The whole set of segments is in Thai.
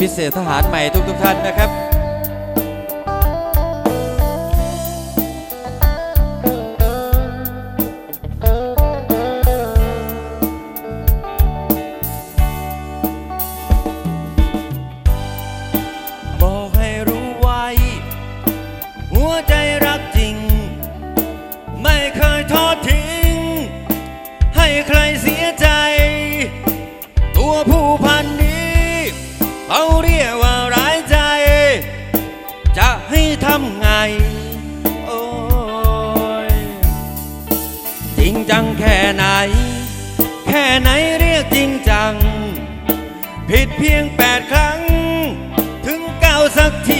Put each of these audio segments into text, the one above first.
พิเศษทหารใหม่ทุกทุกๆท่านนะครับ เขาเรียกว่าร้ายใจ จะให้ทำไง โอ้ยจริงจังแค่ไหน แค่ไหนเรียกจริงจัง ผิดเพียงแปดครั้ง ถึงเก้าสักที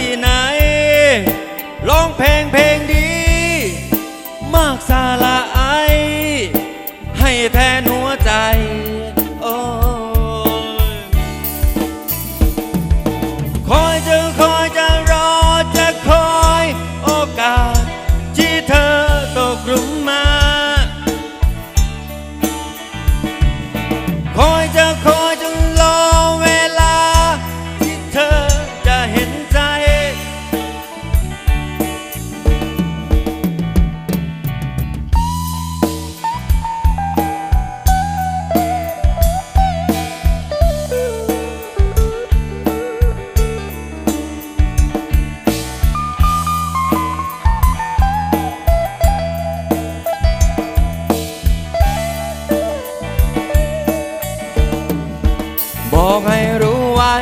บอกให้รู้ไว้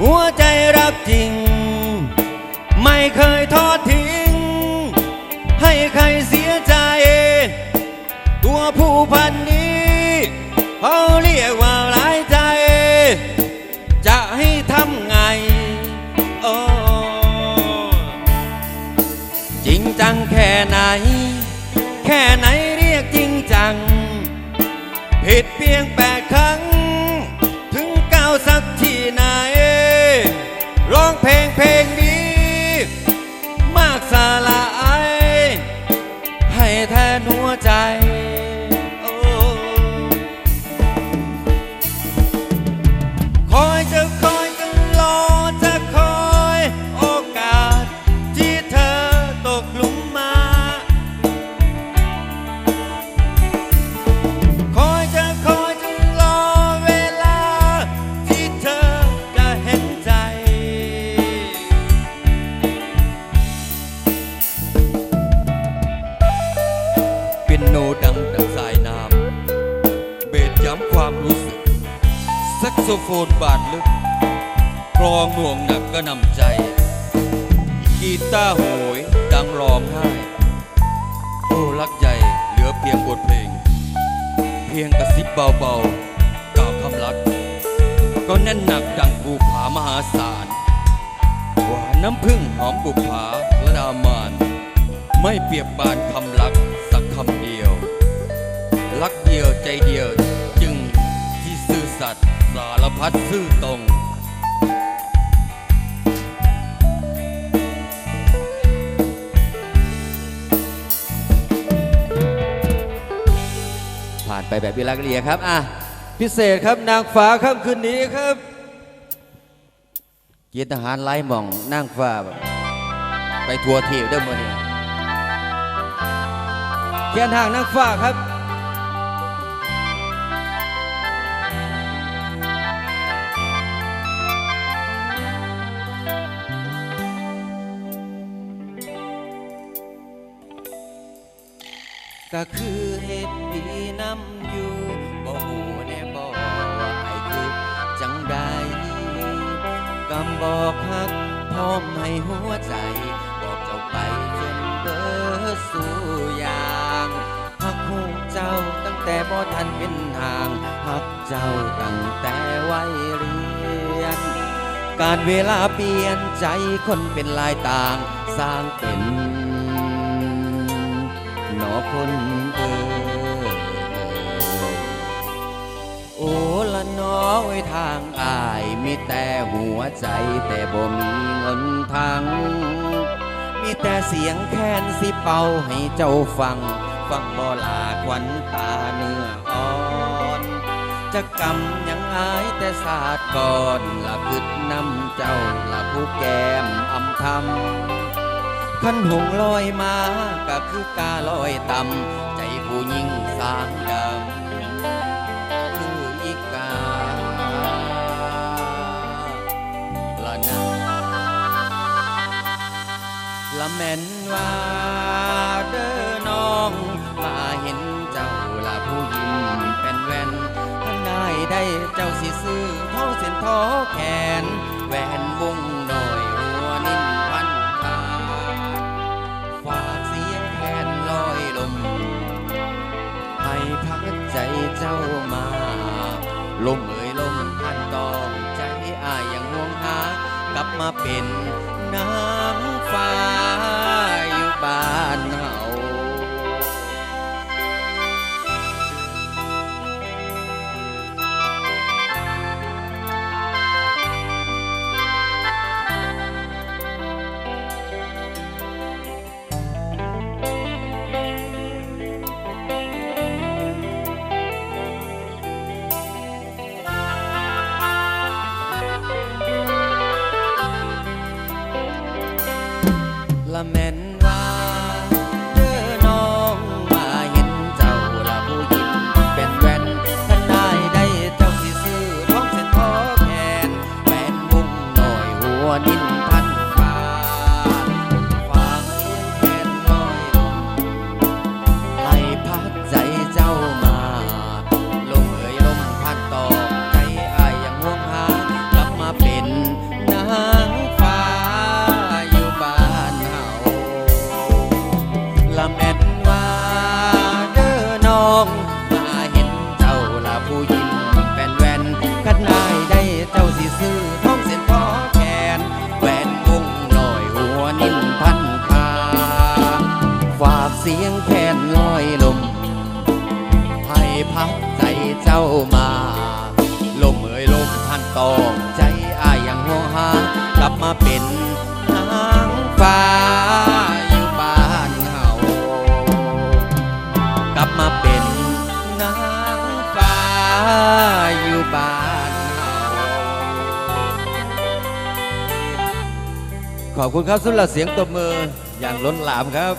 หัวใจรักจริง ไม่เคยทอดทิ้ง ให้ใครเสียใจ ตัวผู้พันนี้เขาเรียกว่าร้ายใจ จะให้ทำไงโอ้จริงจังแค่ไหน แค่ไหนเรียกจริงจัง ผิดเพียงแปดครั้ง ย้ำความรู้สึกแซกโซโฟนบานลึกกลองหน่วงหนักก็นำใจ กีตาร์โหยดังร้องไห้โอ้รักใหญ่เหลือเพียงบทเพลง เพียงกระซิบเบาๆกล่าวคำรัก ก็แน่นหนักดังภูผามหาศาลหวานน้ำพึ่งหอมบุภาและดามาน ไม่เปรียบบานคำรักสักคำเดียว รักเดียวใจเดียว สัตย์สารพัดซื่อตรงผ่านไปแบบวิลักเรียครับ อะ พิเศษครับนางฟ้าค่ำคืนนี้ครับเกียรติทหารไล่หม่องนั่งฟ้าแบบไปทัวร์เที่ยวได้หมดเนี่ยเขียนห่างนางฟ้าครับ ก็คือเหตุดีนำอยู่บ่หูแน่บ่ว่าไอ้คือจังใดกำบอกฮักพร้อมให้หัวใจ บอกเจ้าไปจนเบิดสู่อย่างฮักหูเจ้าตั้งแต่บ่ทันเป็นห่างฮักเจ้าตั้งแต่วัยเรียน การเวลาเปลี่ยนใจคนเป็นลายต่าง สร้างเป็น คนเอ่ยโอ้ละหนอไว้ทางอายมีแต่หัวใจแต่บ่มีเงินทางมีแต่เสียงแค้นสิเป่าให้เจ้าฟัง ฟังบ่ลาควันตาเนื้ออ่อนจะกำยังอายแต่ศาสตร์ก่อนละคึดนำเจ้าละผู้แก้มอำคำ ขันหงลอยมาก็คือกาลอยต่ำใจผู้ยิ่งสร้างดำคืออีกาละนะละแม่นว่าเด้อน้อง มาเห็นเจ้าละผู้ยิ้มเป็นแว่นท่านได้ได้เจ้าสิซื้อท้องเส้นทอแขนแหวนวง พักใจเจ้ามา ลมเอ่ยลมพันตองใจอายยังห่วงหากลับมาเป็นนางฟ้าอยู่บ้านเฮา ลับมาเป็นนางฟ้าอยู่บ้านขอบคุณครับสำหรับเสียงตบมืออย่างล้นหลามครับ